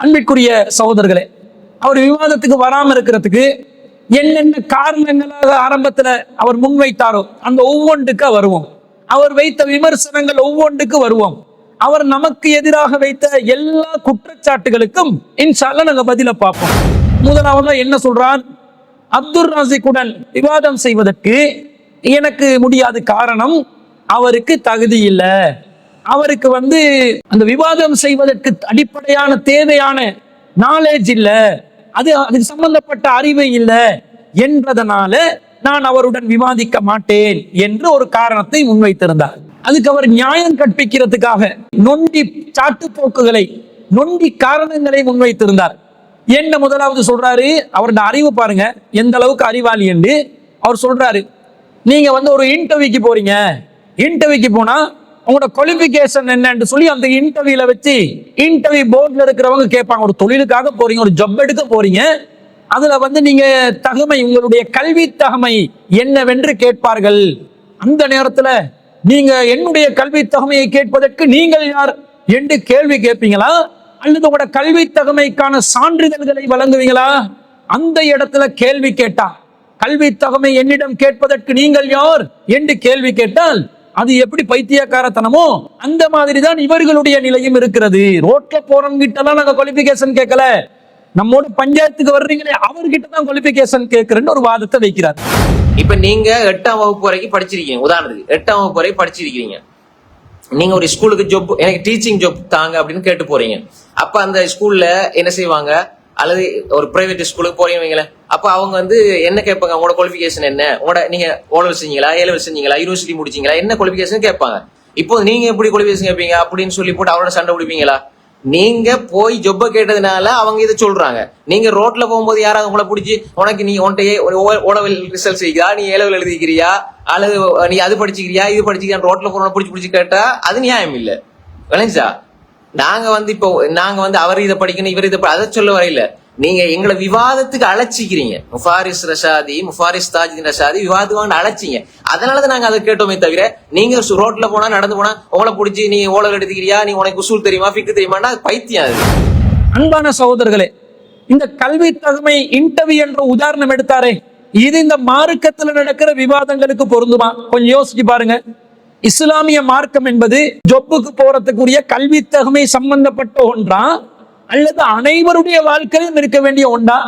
அன்பிற்குரிய சகோதரர்களே அவர் விவாதத்துக்கு வராமல் இருக்கிறதுக்கு என்னென்ன காரணங்களாக ஆரம்பத்தில் அவர் முன்வைத்தாரோ அந்த ஒவ்வொன்றுக்கு வருவோம். அவர் வைத்த விமர்சனங்கள் ஒவ்வொன்றுக்கு வருவோம். அவர் நமக்கு எதிராக வைத்த எல்லா குற்றச்சாட்டுகளுக்கும் இன்ஷால்ல நாங்கள் பதில பார்ப்போம். முதலாவது என்ன சொல்றான்? அப்துல் ராசிக்குடன் விவாதம் செய்வதற்கு எனக்கு முடியாத காரணம் அவருக்கு தகுதி இல்லை. அவருக்கு வந்து அந்த விவாதம் செய்வதற்கு அடிப்படையான தேவையான நாலேஜ் இல்ல. அது அதுக்கு சம்பந்தப்பட்ட அறிவு இல்லை என்பதனால நான் அவருடன் விவாதிக்க மாட்டேன் என்று ஒரு காரணத்தை முன்வைத்திருந்தார். அதுக்கு அவர் நியாயம் கற்பிக்கிறதுக்காக நொண்டி சாட்டுப்போக்குகளை நொண்டி காரணங்களை முன்வைத்திருந்தார். என்ன முதலாவது சொல்றாரு? அவரோட அறிவு பாருங்க. எந்த அளவுக்கு அறிவாளி என்று அவர் சொல்றாரு. நீங்க வந்து ஒரு இன்டர்வியூக்கு போறீங்க. இன்டர்வியூக்கு போனா உங்களோட குவாலிஃபிகேஷன் என்னன்னு சொல்லி அந்த இன்டர்வியூல வச்சு இன்டர்வியூ போர்டில் இருக்கிறவங்க கேட்பாங்க. ஒரு தொழிலுக்காக போறீங்க ஒரு ஜப் எடுக்க போறீங்க. அதுல வந்து நீங்க தகமை உங்களுடைய கல்வி தகமை என்னவென்று கேட்பார்கள். அந்த நேரத்துல நீங்க என்னுடைய கல்வி தகமையை கேட்பதற்கு நீங்கள் யார் என்று கேள்வி கேட்பீங்களா? அல்லது உங்களோட கல்வி தகமைக்கான சான்றிதழ்களை வழங்குவீங்களா? அந்த இடத்துல கேள்வி கேட்டா கல்வி தகமை என்னிடம் கேட்பதற்கு நீங்கள் யார் என்று கேள்வி கேட்டால் அது எப்படி பைத்தியக்காரத்தனமோ அந்த மாதிரி தான் இவர்களுடைய நிலையும் இருக்கிறது. ரோட்ல போறவங்க கிட்ட நாங்க குவாலிபிகேஷன் கேட்கல. நம்மோட பஞ்சாயத்துக்கு வர்றீங்களே அவர்கிட்ட தான் குவாலிபிகேஷன் கேட்கிறேன்னு ஒரு வாதத்தை வைக்கிறார். இப்ப நீங்க எட்டாம் வகுப்பு வரைக்கும் படிச்சிருக்கீங்க உதாரணத்துக்கு. எட்டாம் வகுப்பு வரைக்கும் படிச்சிருக்கீங்க நீங்க ஒரு ஸ்கூலுக்கு ஜாப் எனக்கு டீச்சிங் ஜாப் தாங்க அப்படின்னு கேட்டு போறீங்க. அப்ப அந்த ஸ்கூல்ல என்ன செய்வாங்க? அல்லது ஒரு பிரைவேட் ஸ்கூலுக்கு போறீங்க வைங்களேன். அப்போ அவங்க வந்து என்ன கேட்பாங்க? உங்களோட குவாலிஃபிகேஷன் என்ன? உங்களோட நீங்க ஓலவல் செஞ்சீங்களா? ஏலவல் செஞ்சீங்களா? யூனிவர்சிட்டி முடிச்சீங்களா? என்ன குவாலிஃபிகேஷன் கேட்பாங்க. இப்போ நீங்க எப்படி குவாலிஃபிகேஷன் கேட்பீங்க? அப்படின்னு சொல்லி போட்டு அவரோட சண்டை பிடிப்பீங்களா? நீங்க போய் ஜொப்ப கேட்டதுனால அவங்க இதை சொல்றாங்க. நீங்க ரோட்ல போகும்போது யாராவது உங்களை பிடிச்சி உனக்கு நீ உன்கிட்ட ஓலவல் ரிசல்ட் செய்யா நீ ஏலவல் எழுதிக்கிறியா? அல்லது நீ அது படிச்சுக்கிறியா? இது படிச்சுக்கிறியா ரோட்ல போறவங்க பிடிச்சி பிடிச்சி கேட்டா அது நியாயம் இல்லை. விளைஞ்சா நாங்க வந்து இப்போ நாங்க வந்து அவர் இதை படிக்கணும் இவர் இதை அதை சொல்ல வரையில நீங்க எங்களை விவாதத்துக்கு அழைச்சிக்கிறீங்க. முஃபாரிஸ் ரஷாதி முஃபாரிஸ் தாஜின் ரஷாதி விவாதமான அழைச்சிங்க. அதனாலதான் நாங்க அதை கேட்டோமே தவிர நீங்க ரோட்ல போனா நடந்து போனா உங்களை பிடிச்சி நீ ஓலல் எடுத்துக்கிறியா நீ உனக்கு உசூல் தெரியுமா ஃபிக்கு தெரியுமான்னா பைத்தியம் அது. அன்பான சகோதரர்களே இந்த கல்வி தகுமை இன்டர்வியூ என்ற உதாரணம் எடுத்தாரே இது இந்த மார்க்கத்துல நடக்கிற விவாதங்களுக்கு பொருந்துமா? கொஞ்சம் யோசிச்சு பாருங்க. இஸ்லாமிய மார்க்கம் என்பது ஜொப்புக்கு போறதுக்குரிய கல்வி தகுமை சம்பந்தப்பட்ட ஒன்றா அல்லது அனைவருடைய வாழ்க்கையிலும் இருக்க வேண்டிய ஒன்றா?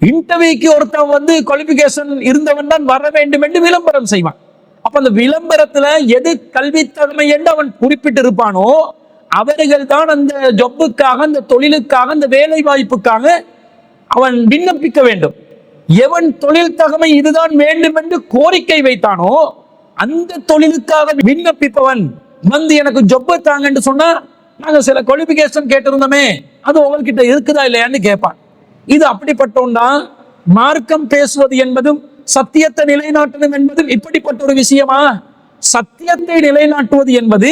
இன்டர்வியூக்கு ஒருத்தன் வந்து குவாலிபிகேஷன் இருந்தவன் தான் வர வேண்டும் என்று விளம்பரம் செய்வான். அப்ப அந்த விளம்பரத்துல எது கல்வி தகுமை என்று அவன் குறிப்பிட்டு இருப்பானோ அவர்கள் தான் அந்த ஜொப்புக்காக அந்த தொழிலுக்காக அந்த வேலை வாய்ப்புக்காக அவன் விண்ணப்பிக்க வேண்டும். எவன் தொழில் தகமை இதுதான் வேண்டும் என்று கோரிக்கை வைத்தானோ அந்த தொழிலுக்காக விண்ணப்பிப்பவன் வந்து எனக்கு ஜொப்ப தாங்கன்னு சொன்னா நாங்க சில குவாலிபிகேஷன் கேட்டிருந்தோமே அது உங்ககிட்ட இருக்குதா இல்லையான்னு கேட்பான். இது அப்படிப்பட்டோம்னா மார்க்கம் பேசுவது என்பதும் சத்தியத்தை நிலைநாட்டணும் என்பதும் இப்படிப்பட்ட ஒரு விஷயமா? சத்தியத்தை நிலைநாட்டுவது என்பது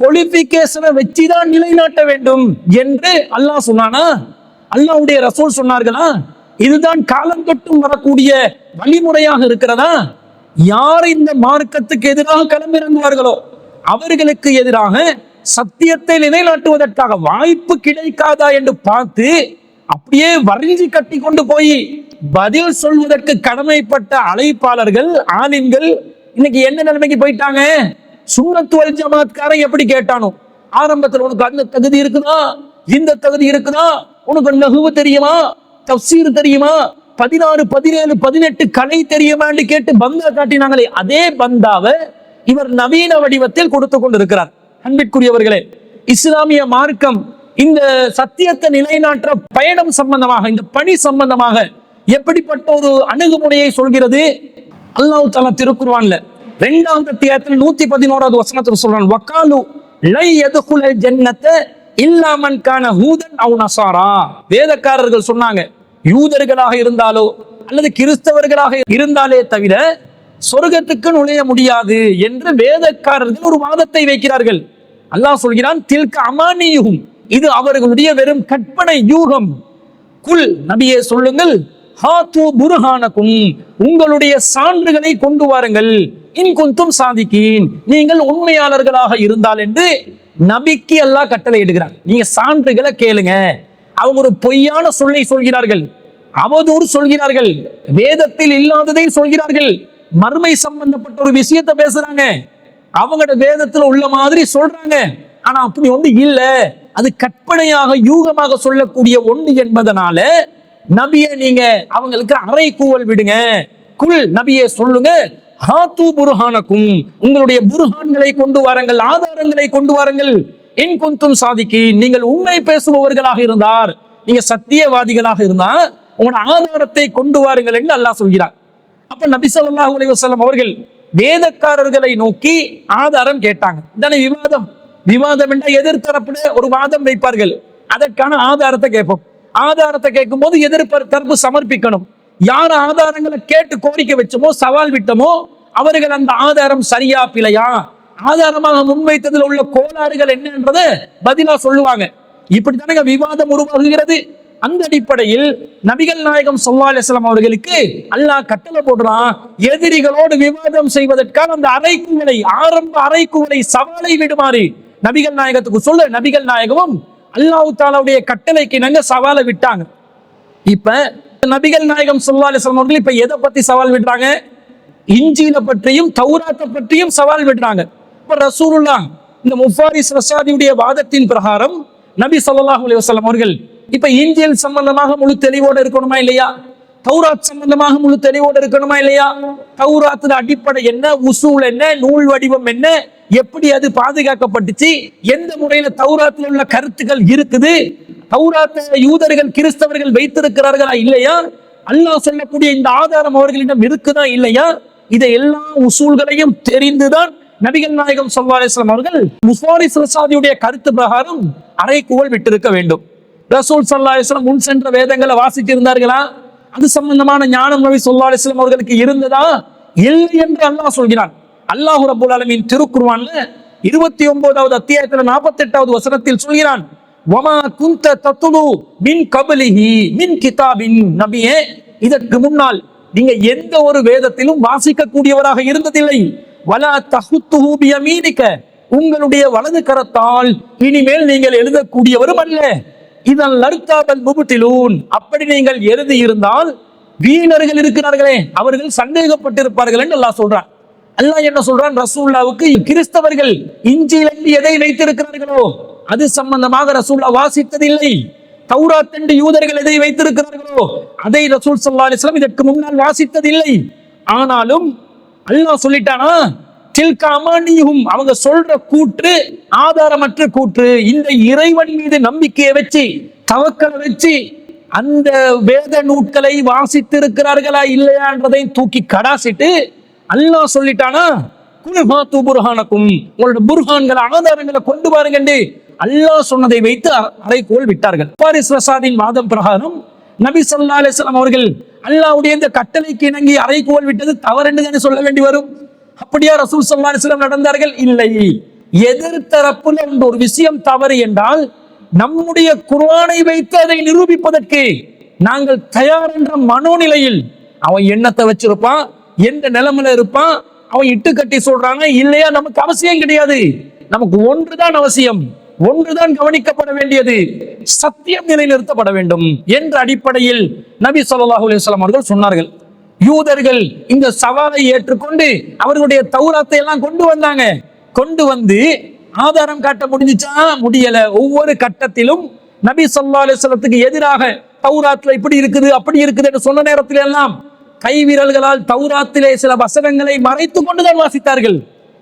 குவாலிபிகேஷனை வச்சுதான் நிலைநாட்ட வேண்டும் என்று அல்லாஹ் சொன்னானா? அல்லாஹ்வுடைய ரசூல் சொன்னார்களா? இதுதான் காலம் தொட்டும் வரக்கூடிய வழிமுறையாக இருக்கிறதா? யார் இந்த மார்க்கத்துக்கு எதிராக களமிறங்குவார்களோ அவர்களுக்கு எதிராக சத்தியத்தை நிலைநாட்டுவதற்காக வாய்ப்பு கிடைக்காதா என்று பார்த்து அப்படியே வரைஞ்சி கட்டி கொண்டு போய் பதில் சொல்வதற்கு கடமைப்பட்ட அழைப்பாளர்கள் ஆலிம்கள் இன்னைக்கு என்ன நிலைமைக்கு போயிட்டாங்க? சுண்ணத்துவல் ஜமாத்காரன் எப்படி கேட்டானோ ஆரம்பத்தில் உனக்கு அந்த தகுதி இருக்குதா? இந்த தகுதி இருக்குதா? உனக்கு நகுவு தெரியுமா? தப்சீர் தெரியுமா? பதினாறு பதினேழு பதினெட்டு கலை தெரியுமான்னு கேட்டு பந்தா காட்டினாங்களே அதே பந்தாவை இவர் நவீன வடிவத்தில் கொடுத்து கொண்டிருக்கிறார். அன்பிற்குரியவர்களே இஸ்லாமிய மார்க்கம் இந்த சத்தியத்தை நிலைநாட்டுற பயணம் சம்பந்தமாக இந்த பணி சம்பந்தமாக எப்படிப்பட்ட ஒரு அணுகுமுறையை சொல்கிறது? அல்லாஹ் தலா திருக்குர்ஆன்ல ரெண்டாவது அத்தியாயத்தில் நூத்தி பதினோராவது வசனத்தில் சொல்றான் வக்காலு லை எதுகுல ஜன்னத்த இல்லாமன் கான ஹூதன் அவு நசாரா. வேதக்காரர்கள் சொன்னாங்க யூதர்களாக இருந்தாலோ அல்லது கிறிஸ்தவர்களாக இருந்தாலே தவிர சொர்க்கத்துக்கு நுழைய முடியாது என்று வேதக்காரர்கள் ஒரு வாதத்தை வைக்கிறார்கள். அல்லாஹ் சொல்கிறான் தில்க அமானியுகும் இது அவர்களுடைய வெறும் கற்பனை யூகம். குல் நபியே சொல்லுங்கள் ஹாத்து புருஹானக்கும். உங்களுடைய சான்றுகளை கொண்டு வாருங்கள். இன்குந்தும் சாதிக்கீன். நீங்கள் உண்மையாளர்களாக இருந்தால் என்று நபிக்கு அல்லாஹ் கட்டளை இடுகிறார் நீங்க சான்றுகளை கேளுங்க. அவங்க ஒரு பொய்யான சொல்லை சொல்கிறார்கள். அவதூறு சொல்கிறார்கள். வேதத்தில் இல்லாததை சொல்கிறார்கள். மறுமை சம்பந்தப்பட்ட ஒரு விஷயத்தை பேசுறாங்க. அவங்களோட வேதத்துல உள்ள மாதிரி சொல்றாங்க. ஆனா அப்படி ஒன்று இல்ல. அது கற்பனையாக யூகமாக சொல்லக்கூடிய ஒன்று என்பதனால நபியை நீங்க அவங்களுக்கு அரை கூவல் விடுங்க. குல் நபிய சொல்லுங்க. ஹாத்து புருஹானக்கும் உங்களுடைய புருஹான்களை கொண்டு வாருங்கள் ஆதாரங்களை கொண்டு வாருங்கள். என் குந்தும் சாதிக்கு நீங்கள் உண்மை பேசுபவர்களாக இருந்தார். நீங்க சத்தியவாதிகளாக இருந்தா உங்களோட ஆதாரத்தை கொண்டு வாருங்கள் என்று அல்லாஹ் சொல்கிறார் அப்ப நபி சொல்லாஹ் அலைஹி அவர்கள் வேதக்காரர்களை நோக்கி ஆதாரம் கேட்டாங்க. தானே விவாதம். விவாதம் என்ற எதிர்த்தரப்புல ஒரு வாதம் வைப்பார்கள். அதற்கான ஆதாரத்தை கேட்போம். ஆதாரத்தை கேட்கும் போது எதிர்ப்பு தரப்பு சமர்ப்பிக்கணும். யார் ஆதாரங்களை கேட்டு கோரிக்கை வச்சோமோ சவால் விட்டமோ அவர்கள் அந்த ஆதாரம் சரியா பிழையா? ஆதாரமாக முன்வைத்ததில் உள்ள கோளாறுகள் என்னன்றத பதிலா சொல்லுவாங்க. இப்படித்தானே விவாதம் உருவாகுகிறது. அந்த அடிப்படையில் நபிகள் நாயகம் சொல்லா அலிஸ்லாம் அவர்களுக்கு அல்லாஹ் கட்டளை போடுறான் எதிரிகளோடு விவாதம் செய்வதற்கான அந்த அரைக்குவலை ஆரம்ப அரைக்குவலை சவாலை விடுமாறு. நபிகள் நாயகத்துக்கு சொல்ல நபிகள் நாயகமும் அல்லாஹு தாலாவுடைய கட்டளைக்கு நாங்க சவாலை விட்டாங்க. இப்ப நபிகள் நாயகம் சொல்லா அலிஸ்லாம் அவர்கள் இப்ப எதை பத்தி சவால் விடுறாங்க? இஞ்சியில பற்றியும் தௌராத்தை பற்றியும் சவால் விடுறாங்க. இப்ப ரசூலுல்லாஹ் இந்த முஃபாரிஸ் ரசாதியுடைய வாதத்தின் பிரகாரம் நபி ஸல்லல்லாஹு அலி வசலம் அவர்கள் இப்ப இந்தியல் சம்பந்தமாக முழு தெளிவோடு இருக்கணுமா இல்லையா? தௌராத் சம்பந்தமாக முழு தெளிவோடு இருக்கணுமா இல்லையா? தௌராத்துல அடிப்படை என்ன? உசூல் என்ன? நூல் வடிவம் என்ன? எப்படி அது பாதுகாக்கப்பட்டுச்சு? எந்த முறையில தௌராத்தில் உள்ள கருத்துக்கள் இருக்குது? தௌராத்தை யூதர்கள் கிறிஸ்தவர்கள் வைத்திருக்கிறார்களா இல்லையா? அல்லாஹ் சொல்லக்கூடிய இந்த ஆதாரம் அவர்களிடம் இருக்குதா இல்லையா? இதை எல்லா உசூல்களையும் தெரிந்துதான் நபிகள் நாயகம் ஸல்லல்லாஹு அவர்கள் முசாரி ரசாதியுடைய கருத்து பிரகாரம் அறைகூவல் விட்டிருக்க வேண்டும். ரசூல் சல்லா அலைஹி முன் சென்ற வேதங்களை வாசித்திருந்தார்களா? அது சம்பந்தமான ஞானம் நபி சொல்லா அலைஹி அவர்களுக்கு இருந்ததா? இல்லை என்று அல்லாஹ் சொல்கிறான். அல்லாஹ் ரபுல் அலமின் திருக்குர்ஆன்ல இருபத்தி ஒன்பதாவது அத்தியாயத்துல நாற்பத்தி எட்டாவது வசனத்தில் சொல்கிறான். வமா குந்த தத்துலு மின் கபலிஹி மின் கிதாபின் நபியே இதற்கு முன்னால் நீங்க எந்த ஒரு வேதத்திலும் வாசிக்கக்கூடியவராக இருந்ததில்லை. வலா தஹுத்துஹு பியமீனிக உங்களுடைய வலது கரத்தால் இனிமேல் நீங்கள் எழுதக்கூடியவரும் அல்ல. இதன் லர்த்தாபல் முபுட்டிலூன் அப்படி நீங்கள் எழுதி இருந்தால் வீணர்கள் இருக்கிறார்களே அவர்கள் சந்தேகப்பட்டிருப்பார்கள் என்று அல்லாஹ் சொல்றான். அல்லாஹ் என்ன சொல்றான்? ரசூல்லாவுக்கு கிறிஸ்தவர்கள் இஞ்சியிலிருந்து எதை வைத்திருக்கிறார்களோ அது சம்பந்தமாக ரசூல்லா வாசித்ததில்லை. தௌராத் தண்டு யூதர்கள் எதை வைத்திருக்கிறார்களோ அதை ரசூல் சல்லா அலிஸ்லாம் இதற்கு முன்னால் வாசித்ததில்லை. ஆனாலும் அல்லாஹ் சொல்லிட்டானா? தில்க அமானியும் அவங்க சொல்ற கூற்று ஆதாரமற்ற கூற்று. இந்த இறைவன் மீது நம்பிக்கையை வச்சு தவக்கலை வச்சு அந்த வேத நூட்களை வாசித்திருக்கிறார்களா இல்லையான்றதை தூக்கி கடாசிட்டு அல்லாஹ் சொல்லிட்டானா குல்ஹாத்து புர்ஹானக்கும் உங்களோட புர்ஹான்களை ஆதாரங்களை கொண்டு பாருங்கண்டு அல்லாஹ் சொன்னதை வைத்து அ- அறைகோல் விட்டார்கள். பாரிஸ் ரசாதின் வாதம் பிரகாரம் நபி ஸல்லல்லாஹு அலிஸ்லாம் அவர்கள் அல்லாவுடைய இந்த கட்டளைக்கு இணங்கி அறைகோல் விட்டது தவறு என்று சொல்ல வேண்டி வரும். அப்படியா ரசூல் ஸல்லல்லாஹு அலைஹி நடந்தார்கள்? இல்லை. எதிர்த்தரப்புல என்ற ஒரு விஷயம் தவறு என்றால் நம்முடைய குர்வானை வைத்து அதை நிரூபிப்பதற்கு நாங்கள் தயார் என்ற மனோநிலையில் அவன் எண்ணத்தை வச்சிருப்பான் எந்த நிலைமையில இருப்பான் அவன் இட்டு கட்டி சொல்றாங்க இல்லையா? நமக்கு அவசியம் கிடையாது. நமக்கு ஒன்றுதான் அவசியம். ஒன்றுதான் கவனிக்கப்பட வேண்டியது. சத்தியம் நிலைநிறுத்தப்பட வேண்டும் என்ற அடிப்படையில் நபி சொல்லாஹு அலைஹி அவர்கள் சொன்னார்கள். யூதர்கள் இந்த சவாலை ஏற்றுக்கொண்டு அவர்களுடைய தௌராத்தை எல்லாம் கொண்டு வந்தாங்க. கொண்டு வந்து ஆதாரம் காட்ட முடிஞ்சுச்சா? முடியல. ஒவ்வொரு கட்டத்திலும் நபி சொல்லா அலைஹி எதிராக தௌராத்ல இப்படி இருக்குது அப்படி இருக்குது என்று சொன்ன நேரத்தில் எல்லாம் கைவிரல்களால் தௌராத்திலே சில வசனங்களை மறைத்துக் கொண்டுதான் வாசித்தார்கள்.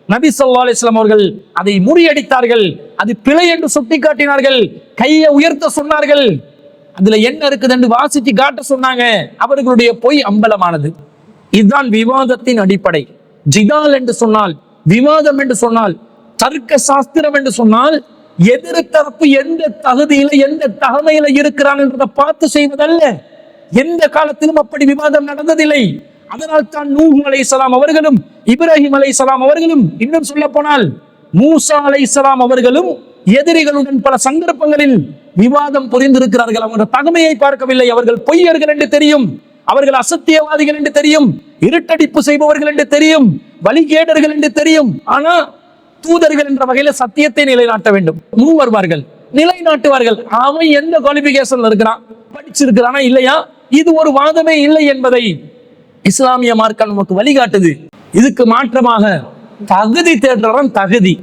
நபி சொல்லா அலைஹி அவர்கள் அதை முறியடித்தார்கள். அது பிழை என்று சுட்டிக்காட்டினார்கள். கையை உயர்த்த சொன்னார்கள். அதுல என்ன இருக்குது என்று வாசிச்சு காட்ட சொன்னாங்க. அவர்களுடைய பொய் அம்பலமானது. இதுதான் விவாதத்தின் அடிப்படை. ஜிதால் என்று சொன்னால் விவாதம் என்று சொன்னால் தர்க்க சாஸ்திரம் என்று சொன்னால் எதிர்த்தரப்பு எந்த தகுதியில எந்த தகமையில இருக்கிறான் என்றதை பார்த்து செய்வதல்ல. எந்த காலத்திலும் அப்படி விவாதம் நடந்ததில்லை. அதனால் தான் நூம அலை சலாம் அவர்களும் இப்ராஹிம் அலைஹிஸ்ஸலாம் அவர்களும் இன்னும் சொல்ல போனால் மூசா சலாம் அவர்களும் எதிரிகளுடன் பல சந்தர்ப்பங்களில் விவாதம் புரிந்திருக்கிறார்கள். அவங்க தகமையை பார்க்கவில்லை. அவர்கள் பொய்யர்கள் என்று தெரியும். அவர்கள் அசத்தியவாதிகள் என்று தெரியும். இருட்டடிப்பு செய்பவர்கள் என்று தெரியும். வழிகேடர்கள் என்று தெரியும். ஆனா தூதர்கள் என்ற வகையில சத்தியத்தை நிலைநாட்ட வேண்டும். முன் வருவார்கள். நிலைநாட்டுவார்கள். அவன் எந்த குவாலிபிகேஷன்ல இருக்கிறான்? படிச்சிருக்கிறானா இல்லையா? இது ஒரு வாதமே இல்லை என்பதை இஸ்லாமிய மார்க்கம் நமக்கு வழிகாட்டுது. இதுக்கு மாற்றமாக தகுதி தேடுறவன் தகுதி.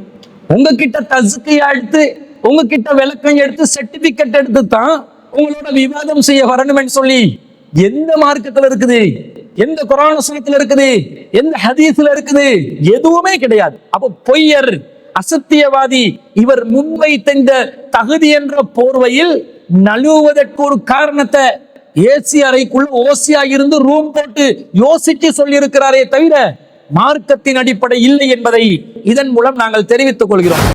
உங்ககிட்ட தசுக்கையா எடுத்து உங்ககிட்ட விளக்கம் எடுத்து சர்டிபிகேட் எடுத்து தான் உங்களோட விவாதம் செய்ய வரணும்னு சொல்லி எந்த மார்க்கத்துல இருக்குது? எந்த குரான வசனத்துல இருக்குது? எந்த ஹதீஸ்ல இருக்குது? எதுவுமே கிடையாது. அப்ப பொய்யர் அசத்தியவாதி இவர் முன்வைத்த இந்த தகுதி என்ற போர்வையில் நழுவுவதற்கு ஒரு காரணத்தை ஏசி அறைக்குள்ள ஓசியா இருந்து ரூம் போட்டு யோசிச்சு சொல்லி இருக்கிறாரே தவிர மார்க்கத்தின் அடிப்படை இல்லை என்பதை இதன் மூலம் நாங்கள் தெரிவித்துக் கொள்கிறோம்.